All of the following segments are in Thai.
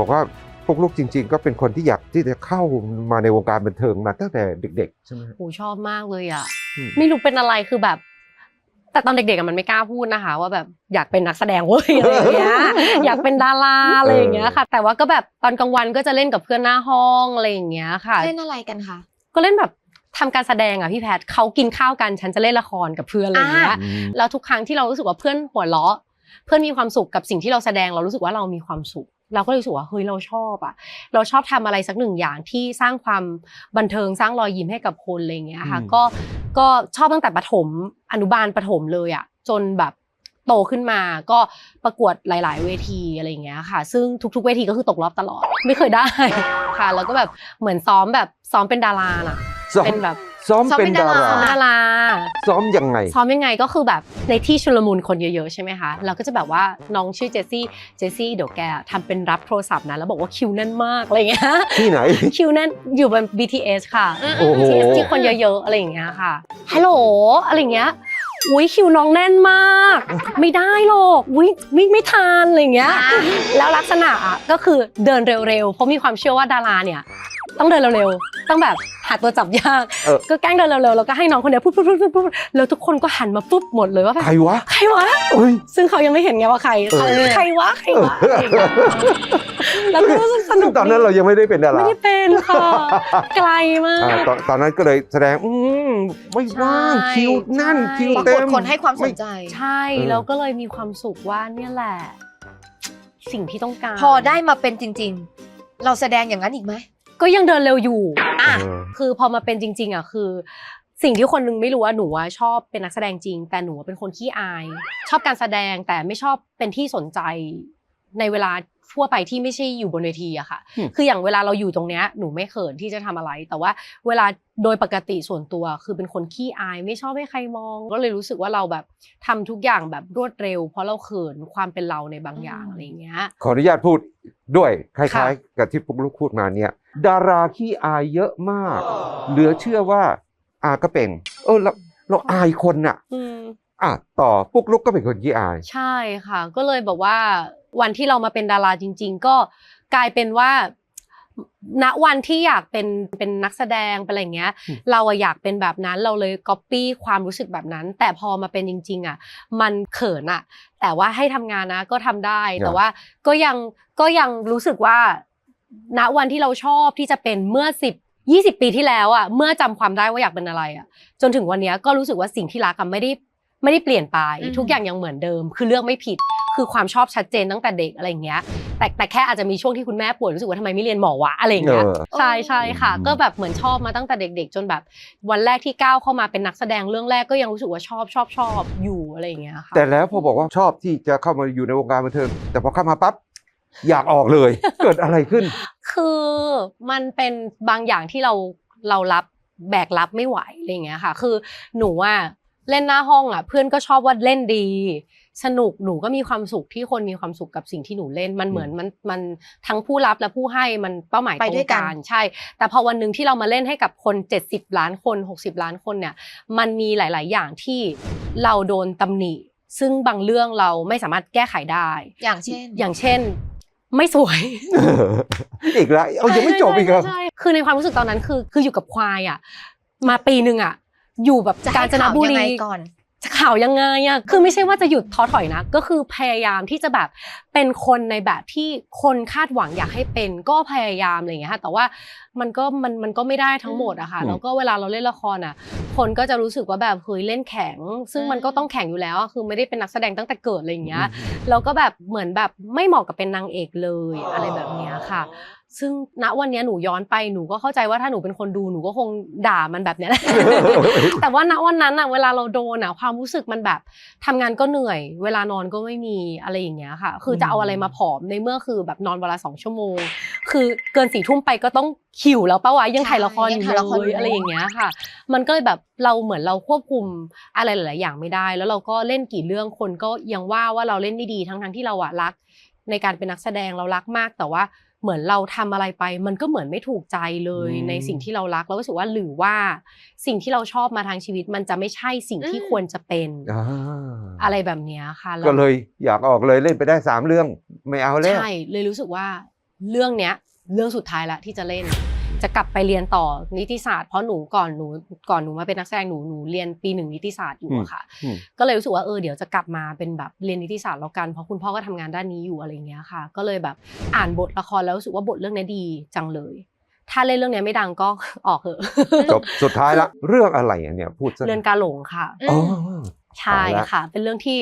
บอกว่าพวกลูกจริง ๆ ก็เป็นคนที่อยากที่จะเข้ามาในวงการบันเทิงมาตั้งแต่เด็กๆใช่ไหมโหชอบมากเลยอะอืมไม่รู้เป็นอะไรคือแบบ แต่ตอนเด็กๆอะมันไม่กล้าพูดนะคะ ว่าแบบอยากเป็นนักแสดงเว้ยอะไรอย่างเงี้ยอยากเป็นดาราอะไรอย่างเงี้ยค่ะ แต่ว่าก็แบบตอนกลางวันก็จะเล่นกับเพื่อนหน้าห้องอะไรอย่างเงี้ยค่ะเล่นอะไรกันคะก็เล่นแบบทำการแสดงอะพี่แพทเขากินข้าวกันฉันจะเล่นละครกับเพื่อนอะไรอย่างเงี้ยอืมแล้วทุกครั้งที่เรารู้สึกว่าเพื่อนหัวเราะ เพื่อนมีความสุขกับสิ่งที่เราแสดงเรารู้สึกว่าเรามีความสุข เราก็เลยรู้สึกว่าเฮ้ยเราชอบอะเราชอบทำอะไรสักหนึ่งอย่างที่สร้างความบันเทิงสร้างรอยยิ้มให้กับคนอะไรอย่างเงี้ยค่ะอืมก็ก็ชอบตั้งแต่ประถมอนุบาลประถมเลยอะจนแบบโตขึ้นมาก็ประกวดหลาย ๆ เวทีอะไรอย่างเงี้ยค่ะ ซึ่งทุก ๆ เวทีก็คือตกรอบตลอด ไม่เคยได้ค่ะ แล้วก็แบบเหมือนซ้อมแบบซ้อมเป็นดาราน่ะซ้อมเป็นแบบซ้อมเป็นดาซ้อมราเป็นดารา ซ้อมยังไง ซ้อมยังไงก็คือแบบในที่ชุลมุนคนเยอะๆใช่ไหมคะเราก็จะแบบว่าน้องชื่อเจสซี่เจสซี่เดี๋ยวแกทำเป็นรับโทรศัพท์นะแล้วบอกว่าคิวแน่นมากอะไรอย่างเงี้ยที่ไหน คิวแน่นอยู่บน BTS ค่ะโอ้โห BTS ที่คนเยอะๆอะไรอย่างเงี้ยค่ะฮัลโหลอะไรอย่างเงี้ยอุ้ยคิวน้องแน่นมาก ไม่ได้หรอกอุ้ยไม่ไม่ทานอะไรอย่างเงี้ยแล้วลักษณะอะก็คือเดินเร็วๆ เพราะมีความเชื่อว่าดาราเนี่ย ต้องเดินเร็วๆต้องแบบหาตัวจับยาก เออ ก็แกล้งเดินเร็วๆแล้วก็ให้น้องคนเดียวปุ๊บปุ๊บปุ๊บปุ๊บแล้วทุกคนก็หันมาปุ๊บหมดเลยว่าแบบใครวะใครวะ เอ้ย ซึ่งเขายังไม่เห็นไงว่าใครเออ ใครวะใครวะอะไรอย่างเงี้ยแล้วก็รู้สึกสนุกตอนนั้นเรายังไม่ได้เป็นดาราไม่ได้เป็นค่ะไกลมาอ่าก ตอนตอนนั้นก็เลยแสดงอืมไม่ว่างใช่คิวนั่นใช่ คิวปราเต็กฏม คนให้ความสนใจ ใช่เออ แล้วก็เลยมีความสุขว่าเนี่ยแหละ สิ่งที่ต้องการ พอได้มาเป็นจริง ๆ เราแสดงอย่างนั้นอีกไหม ก็ยังเดินเร็วอยู่อะเออ คือพอมาเป็นจริง ๆอะคือ สิ่งที่คนนึงไม่รู้ว่าหนูว่าชอบเป็นนักแสดงจริง แต่หนูเป็นคนขี้อาย ชอบการแสดงแต่ไม่ชอบเป็นที่สนใจ ในเวลาทั่วไปที่ไม่ใช่อยู่บนเวทีอะค่ะอืมคืออย่างเวลาเราอยู่ตรงเนี้ยหนูไม่เขินที่จะทำอะไร แต่ว่าเวลาโดยปกติส่วนตัว คือเป็นคนขี้อาย ไม่ชอบให้ใครมอง ก็เลยรู้สึกว่าเราแบบทำทุกอย่างแบบรวดเร็ว เพราะเราเขินความเป็นเราในบางอย่างอืมอะไรอย่างเงี้ย ขออนุญาตพูดด้วยคค่ะล้ายๆ กับที่ปุ๊กลุกพูดมาเนี่ย ดาราขี้อายเยอะมาก เหลือเชื่อว่าอากระเป่งเออเราเราอายคนน่ะอืมอะต่อปุ๊กลุกก็เป็นคนขี้อาย ใช่ค่ะ ก็เลยแบบว่า วันที่เรามาเป็นดาราจริง ๆ ก็กลายเป็นว่าณวันที่อยากเป็นเป็นนักแสดงเป็นอะไรอย่างเงี้ยอืมเราอะอยากเป็นแบบนั้นเราเลยก๊อปปี้ความรู้สึกแบบนั้น แต่พอมาเป็นจริง ๆอะมันเขินอะแต่ว่าให้ทำงานนะก็ทำได้ แต่ว่าก็ยังก็ยังรู้สึกว่า ณวันที่เราชอบที่จะเป็นเมื่อสิบยี่สิบปีที่แล้วอะเมื่อจำความได้ว่าอยากเป็นอะไรอะจนถึงวันเนี้ยก็รู้สึกว่าสิ่งที่รักอะไม่ได้ไม่ได้เปลี่ยนไปอืมทุกอย่างยังเหมือนเดิม คือเลือกไม่ผิด คือความชอบชัดเจนตั้งแต่เด็กอะไรอย่างเงี้ยแต่แต่แค่อาจจะมีช่วงที่คุณแม่ป่วยรู้สึกว่าทำไมไม่เรียนหมอวะอะไรอย่างเงี้ยเออ ใช่ใช่ค่ะอืมก็แบบเหมือนชอบมาตั้งแต่เด็ก ๆ จนแบบวันแรกที่ก้าวเข้ามาเป็นนักแสดงเรื่องแรกก็ยังรู้สึกว่าชอบชอบชอบอยู่อะไรอย่างเงี้ยค่ะ แต่แล้วพอบอกว่าชอบที่จะเข้ามาอยู่ในวงการบันเทิงแต่พอเข้ามาปั๊บอยากออกเลย เกิดอะไรขึ้น คือมันเป็นบางอย่างที่เราเรารับแบกรับไม่ไหวอะไรอย่างเงี้ยค่ะ คือหนูว่าเล่นหน้าห้องอะ เพื่อนก็ชอบว่าเล่นดี สนุกหนูก็มีความสุขที่คนมีความสุขกับสิ่งที่หนูเล่นมันเหมือนมันมันทั้งผู้รับและผู้ให้มันเป้าหมายตไปรงด้วยกันกันใช่ แต่พอวันหนึ่งที่เรามาเล่นให้กับคน 70 ล้านคน 60 ล้านคนเนี่ยมันมีหลาย ๆ อย่างที่เราโดนตำหนิ ซึ่งบางเรื่องเราไม่สามารถแก้ไขได้ อย่างเช่น อย่างเช่นไม่สวย อีกแล้วเอายังไม่จบอีกเหรอใช่ใช่คือในความรู้สึกตอนนั้นคือคืออยู่กับควายอะ มาปีหนึ่งอะ อยู่แบบจะกาให้ญจนข่าวบุยังรีไงก่อนจะ ข่าวยังไงอะคือไม่ใช่ว่าจะหยุดท้อถอยนะ ก็คือพยายามที่จะแบบ เป็นคนในแบบที่คนคาดหวังอยากให้เป็นก็พยายามอะไรอย่างเงี้ยค่ะแต่ว่ามันก็มันมันก็ไม่ได้ทั้งหมดอะค่ะอืมแล้วก็เวลาเราเล่นละครอะคนก็จะรู้สึกว่าแบบเฮ้ยเล่นแข็ง ซึ่งมันก็ต้องแข็งอยู่แล้วอะคือไม่ได้เป็นนักแสดงตั้งแต่เกิดอะไรอย่างเงี้ยแล้วก็แบบเหมือนแบบไม่เหมาะกับเป็นนางเอกเลยอะไรแบบเนี้ยค่ะ ซึ่งณวันเนี้ยหนูย้อนไปหนูก็เข้าใจว่าถ้าหนูเป็นคนดูหนูก็คงด่ามันแบบเนี้ยแหละแต่ว่าณวันนั้นอะเวลาเราโดนอะความรู้สึกมันแบบทำงานก็เหนื่อย เวลานอนก็ไม่มีอะไรอย่างเงี้ยค่ะ คือจะเอาอะไรมาผอมในเมื่อคือแบบนอนเวลาสองชั่วโมง คือเกินสี่ทุ่มไปก็ต้องหิวแล้วปะวะยังถ่ายละครอยู่ยังถ่ายละครเลอยู่ยอะไรอย่างเงี้ยค่ะ มันก็เลยแบบเราเหมือนเราควบคุมอะไรหลาย ๆ อย่างไม่ได้ แล้วเราก็เล่นกี่เรื่องคนก็ยังว่าว่าเราเล่นได้ดีทั้งทั้งๆที่เราอะรัก ในการเป็นนักแสดงเรารักมากแต่ว่า เหมือนเราทำอะไรไป มันก็เหมือนไม่ถูกใจเลยอืมในสิ่งที่เรารักเราก็รู้สึกว่าหรือว่าสิ่งที่เราชอบมาทางชีวิตมันจะไม่ใช่สิ่งที่อืมควรจะเป็นอ่าอะไรแบบเนี้ยค่ะแวก็เลยอยากออกเลยเล่นไปได้สามเรื่องไม่เอาแล้วใช่เลยรู้สึกว่าเรื่องเนี้ย เรื่องสุดท้ายละที่จะเล่น จะกลับไปเรียนต่อนิติศาสตร์เพราะหนูก่อนหนูก่อนหนูมาเป็นนักแสดงหนูหนูเรียนปีหนึ่งนิติศาสตร์อยู่อะค่ะอืมก็เลยรู้สึกว่าเออเดี๋ยวจะกลับมาเป็นแบบเรียนนิติศาสตร์แล้วกันเพราะคุณพ่อก็ทำงานด้านนี้อยู่อะไรอย่างเงี้ยค่ะ ก็เลยแบบอ่านบทละครแล้วรู้สึกว่าบทเรื่องนี้ดีจังเลย ถ้าเล่นเรื่องนี้ไม่ดังก็ออกเถอะจบสุดท้ายละเรื่องอะไรอะเนี่ยพูดซะเรือนกาหลงค่ะอือ๋อมใช่ตายละค่ะ เป็นเรื่องที่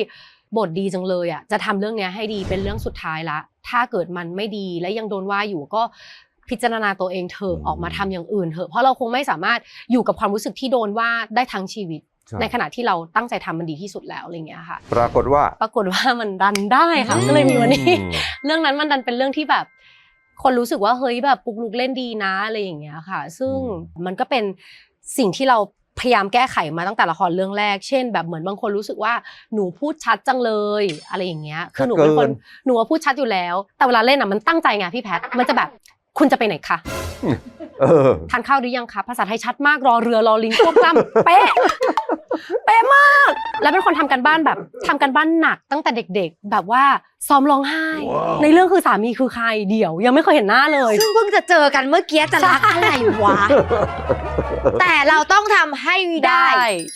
บทดีจังเลยอะจะทำเรื่องเนี้ยให้ดีเป็นเรื่องสุดท้ายละ ถ้าเกิดมันไม่ดีและยังโดนว่าอยู่ก็ พิจารณาตัวเองเถอะออกมาทำอย่างอื่นเถอะเพราะเราคงไม่สามารถอยู่กับความรู้สึกที่โดนว่าได้ทั้งชีวิตใช่ในขณะที่เราตั้งใจทำมันดีที่สุดแล้วอะไรอย่างเงี้ยค่ะ ปรากฏว่าปรากฏว่ามันดันได้ค่ะก็เลยมีวันนี้อืมเรื่องนั้นมันดันเป็นเรื่องที่แบบ คนรู้สึกว่าเฮ้ยแบบปุกลุกเล่นดีนะอะไรอย่างเงี้ยค่ะ ซึ่งมันก็เป็นสิ่งที่เราพยายามแก้ไขมาตั้งแต่ละครเรื่องแรก เช่น แบบเหมือนบางคนรู้สึกว่าหนูพูดชัดจังเลย อะไรอย่างเงี้ย คือหนูเป็นคนเกินหนูว่าพูดชัดอยู่แล้ว แต่เวลาเล่นอะมันตั้งใจไงพี่แพท มันจะแบบ คุณจะไปไหนคะเออ ทานข้าวหรือยังคะภาษาไทยชัดมากรอเรือรอลิงควบกล้ำเป๊ะเป๊ะมาก แล้วเป็นคนทำกันบ้านแบบทำกันบ้านหนักตั้งแต่เด็กๆ แบบว่าซ้อมร้องไห้ ว้าว ในเรื่องคือสามีคือใครเดี๋ยว ยังไม่เคยเห็นหน้าเลย ซึ่งเพิ่งจะเจอกันเมื่อกี้จะรักอะไรวะ แต่เราต้องทำให้ได้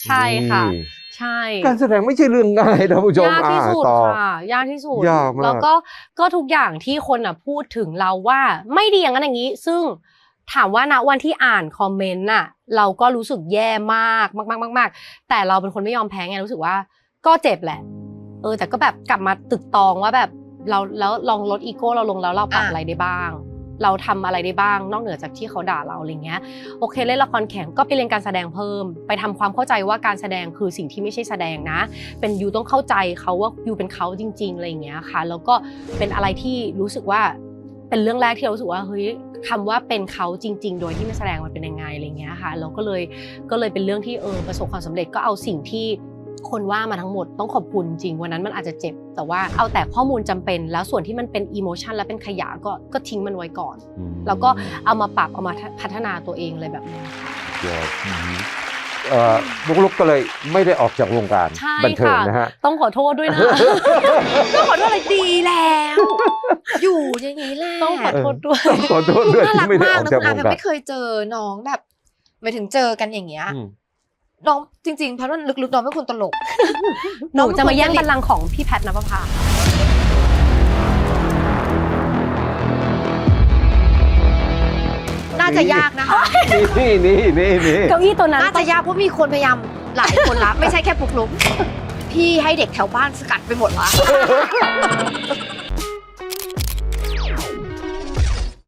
ใช่ค่ะนี่ ใช่การแสดงไม่ใช่เรื่องง่ายนะผู้ชมยากที่สุดอ่าต่อค่ะยากที่สุดยากมากแล้วก็ก็ทุกอย่างที่คนอะพูดถึงเราว่าไม่ดีอย่างนั้นอย่างนี้ ซึ่งถามว่าณวันที่อ่านคอมเมนต์น่ะ เราก็รู้สึกแย่มากมากมากมากมากแต่เราเป็นคนไม่ยอมแพ้ไงรู้สึกว่า ก็เจ็บแหละ เออ แต่ก็แบบกลับมาตึกตองว่าแบบเราแล้วลองลดอีโก้เราลงแล้วเราปรับอะอะไรได้บ้าง เราทำอะไรได้บ้าง นอกเหนือจากที่เขาด่าเราอะไรเงี้ยโอเคเล่นละครแข่งก็ไปเรียนการแสดงเพิ่ม ไปทำความเข้าใจว่าการแสดงคือสิ่งที่ไม่ใช่แสดงนะ เป็นยูต้องเข้าใจเขาว่ายูเป็นเขาจริงๆอะไรเงี้ยค่ะแล้วก็เป็นอะไรที่รู้สึกว่าเป็นเรื่องแรกที่เรารู้สึกว่าเฮ้ยคำว่าเป็นเขาจริง ๆ โดยที่ไม่แสดงมันเป็นยังไงอะไรเงี้ยค่ะเราก็เลยก็เลยเป็นเรื่องที่เออประสบความสำเร็จก็เอาสิ่งที่ คนว่ามาทั้งหมดต้องขอบคุณจริงวันนั้นมันอาจจะเจ็บ แต่ว่าเอาแต่ข้อมูลจำเป็น แล้วส่วนที่มันเป็นอิโมชันและเป็นขยะก็ก็ทิ้งมันไว้ก่อน แล้วก็เอามาปรับเอามาพัฒนาตัวเองอะไรแบบเนี้ยค่ะยอดเอ่อบุกลุกก็เลยไม่ได้ออกจากวงการใช่บันเทิงค่ะนะฮะต้องขอโทษด้วยนะต้องขอโทษอะไรดีแล้ว อยู่อย่างนี้แหละต้องขอโทษด้วยขอโทษด้วยน่ารัที่กไม่ได้มาอกอกนะจากคุณวอางแพการไม่เคยเจอน้องแบบหมายถึงเจอกันอย่างเงี้ยอืม น้องจริงๆแพทย์ว่าลึกๆน้องเป็นคนตลก หนูจะมาแย่งบัลลังก์ของพี่แพทย์นภพา น่าจะยากนะคะ นี่นี่นี่นี่ เก้าอี้ตัวนั้นน่าจะยากเพราะมีคนพยายามหลายคนละไม่ใช่แค่ปุกลุกพี่ให้เด็กแถวบ้านสกัดไปหมดละ